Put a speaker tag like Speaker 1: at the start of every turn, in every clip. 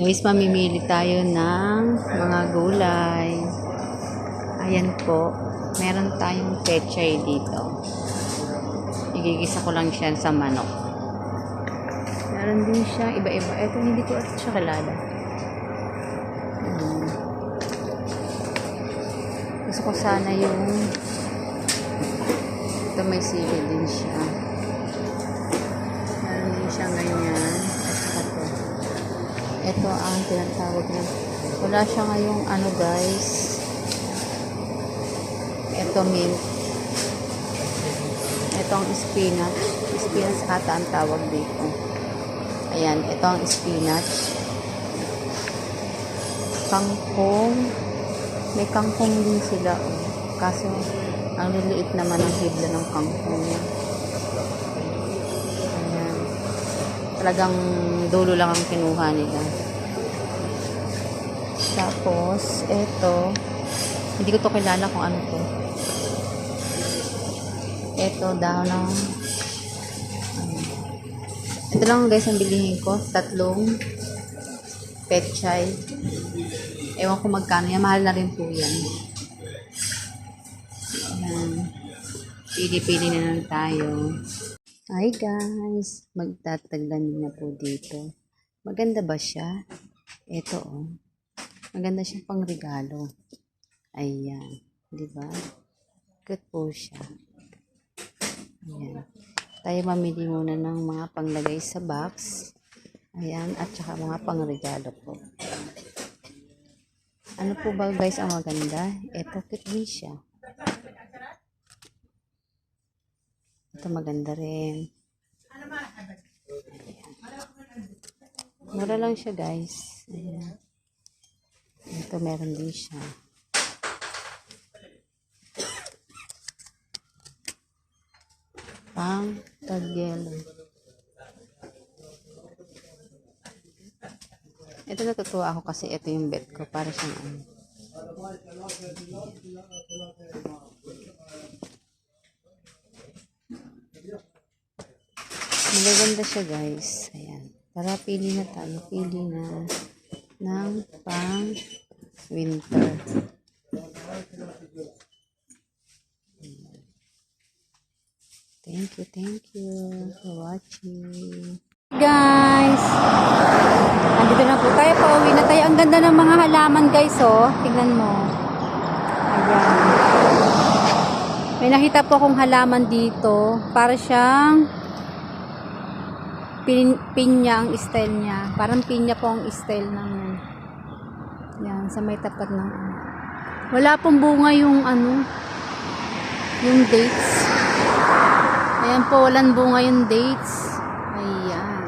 Speaker 1: Guys, mamimili tayo ng mga gulay. Ayan po. Meron tayong pechay dito. Igigisa ko lang siya sa manok. Meron din siya iba-iba. Ito hindi ko ito siya kilala. Gusto ko sana yung ito may sili din siya. Meron din siya ganyan. Ito ang tinatawag na. Wala siya ngayong ano guys. Ito mint. Ito ang spinach. Spinach ata ang tawag dito. Ayan, ito ang spinach. Kangkong. May kangkong din sila. Oh. Kaso, ang liliit naman ang hibla ng kangkong. Ayan. Talagang dulo lang ang kinuha nila. Tapos, ito. Hindi ko to kilala kung ano to. Ito, dahon ng ano. ito lang guys ang bilihin ko. Tatlong petchay. Ewan ko magkano yan. Mahal na rin po yan. Ayan. Pili-pili na lang tayo. Hi guys. Magtataglan na po dito. Maganda ba siya? Ito oh. Maganda siyang pang regalo. Ayan. Di ba? Good po siya. Ayan. Tayo mamili muna ng mga panglagay sa box. Ayan. At saka mga pangregalo po. Ano po ba guys ang maganda? Ito cute din siya. Ito maganda rin. Ayan. Mura lang siya guys. Ayan. Ito meron din siya. Pang tagyelo. Ito natutuwa ako kasi ito yung bet ko. Para siyang ano. Magaganda siya guys. Ayan. Tara, pili na tayo. Pili na ng pang winter. Thank you, thank you for watching. Guys, andito na po tayo. Pauwi na tayo. Ang ganda ng mga halaman guys, oh. Tignan mo. Ayan. May nakita po akong halaman dito. Para siyang pin, pinya ang style niya. Parang pinya po ang style ng yan, sa may tapat ng ano. Wala pong bunga yung ano, yung dates. Ayan po, walang bunga yung dates. Ayan.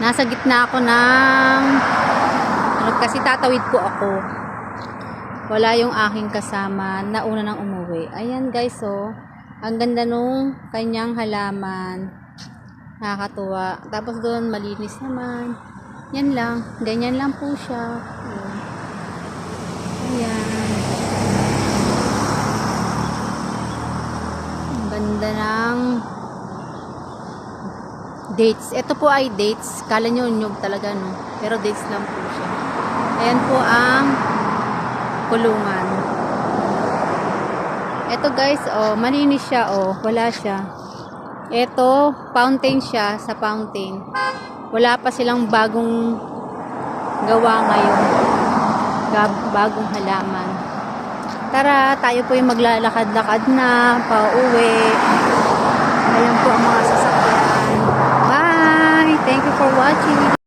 Speaker 1: Nasa gitna ako ng ano, kasi tatawid po ako. Wala yung aking kasama. Nauna nang umuwi. Ayan guys, oh. Ang ganda nung kanyang halaman. Nakakatuwa. Tapos doon, malinis naman. Yan lang. Ganyan lang po siya. Ayan. Ayan. Ganda ng dates. Ito po ay dates. Kala nyo nyug talaga, no? Pero dates lang po siya. Ayan po ang kulungan. Ito guys, oh, malinis siya, oh. Wala siya. Ito, fountain siya sa fountain. Wala pa silang bagong gawa ngayon. Bagong halaman. Tara, tayo po yung maglalakad-lakad na, pauwi. Ayan po ang mga sasakyan. Bye! Thank you for watching.